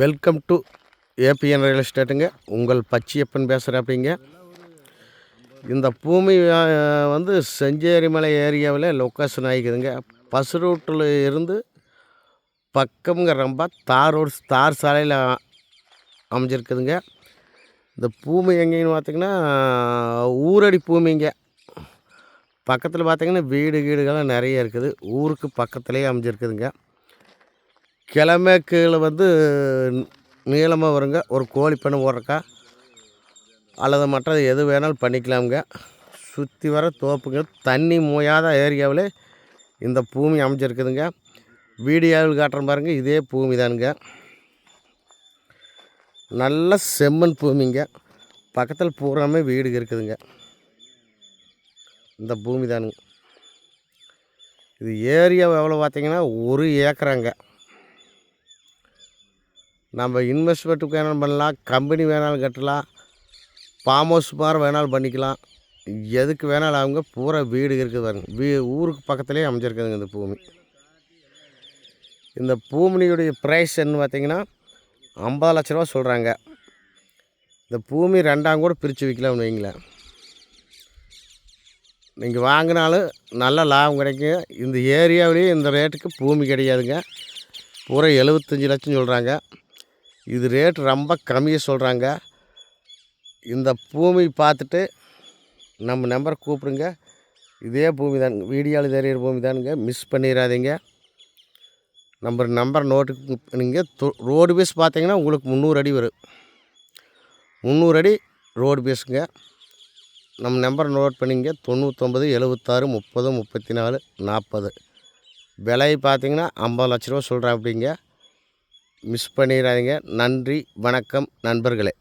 Welcome to ABN real எஸ்டேட்டுங்க. உங்கள் பச்சியப்பன் பேசுகிறாப்பிங்க இந்த பூமி வந்து செஞ்சேரிமலை ஏரியாவில் லொக்கேஷன் ஆகிக்குதுங்க. பஸ் ரூட்டில் இருந்து பக்கம்ங்க ரொம்ப தார் ரோடு தார் சாலையில் அமைஞ்சிருக்குதுங்க. இந்த பூமி எங்கேன்னு பார்த்திங்கன்னா ஊரடி பூமிங்க. பக்கத்தில் பார்த்திங்கன்னா வீடு கீடுகள்லாம் நிறைய இருக்குது. ஊருக்கு பக்கத்துலேயே அமைஞ்சிருக்குதுங்க. கிழமைக்குள்ள வந்து நீளமாக வருங்க. ஒரு கோழி பண்ணை ஓடுறக்கா. அல்லது மற்றது எது வேணாலும் பண்ணிக்கலாமுங்க. சுற்றி வர தோப்புங்க தண்ணி மூயாத ஏரியாவில் இந்த பூமி அமைஞ்சிருக்குதுங்க. வீடியோவில் காட்டுற பாருங்க இதே பூமி தானுங்க. நல்ல செம்மண் பூமிங்க. பக்கத்தில் பூராமே வீடு இருக்குதுங்க. இந்த பூமி தானுங்க. இது ஏரியா எவ்வளோ பார்த்தீங்கன்னா ஒரு ஏக்கராங்க. நம்ம இன்வெஸ்ட்மெண்ட்டுக்கு வேணாலும் பண்ணலாம் கம்பெனி வேணாலும் கட்டலாம் ஃபார்ம் ஹவுஸ் மாதிரி வேணாலும் பண்ணிக்கலாம். எதுக்கு வேணாலும் அவங்க பூரா வீடு இருக்குது பாருங்க. வீ ஊருக்கு பக்கத்துலேயே அமைஞ்சிருக்குதுங்க இந்த பூமி. இந்த பூமியுடைய ப்ரைஸ் என்ன பார்த்தீங்கன்னா ஐம்பது லட்ச ரூபா சொல்கிறாங்க இந்த பூமி ரெண்டாம் கூட பிரித்து விற்கலாம்னு வைங்களேன். நீங்கள் வாங்கினாலும் நல்ல லாபம் கிடைக்கும் இந்த ஏரியாவிலேயே இந்த ரேட்டுக்கு பூமி கிடையாதுங்க. பூரா எழுபத்தஞ்சி லட்சம் சொல்கிறாங்க இது ரேட் ரொம்ப கம்மியாக சொல்கிறாங்க இந்த பூமி பார்த்துட்டு நம்ம நம்பரை கூப்பிடுங்க. இதே பூமி தானுங்க வீடியோவில் தெரிகிற பூமி தானுங்க. மிஸ் பண்ணிடாதீங்க நம்பர் நம்பர் நோட்டுக்கு நீங்கள் ரோடு பேஸ் பார்த்தீங்கன்னா உங்களுக்கு முந்நூறு அடி வரும். முந்நூறு அடி ரோடு பேஸுங்க நம்ம நம்பர் நோட் பண்ணிங்க. தொண்ணூத்தொம்பது எழுபத்தாறு முப்பது முப்பத்தி நாலு நாற்பது. விலை பார்த்தீங்கன்னா ஐம்பது லட்ச ரூபா சொல்கிறேன் அப்படிங்க. மிஸ் பண்ணிடாதீங்க. நன்றி வணக்கம் நண்பர்களே.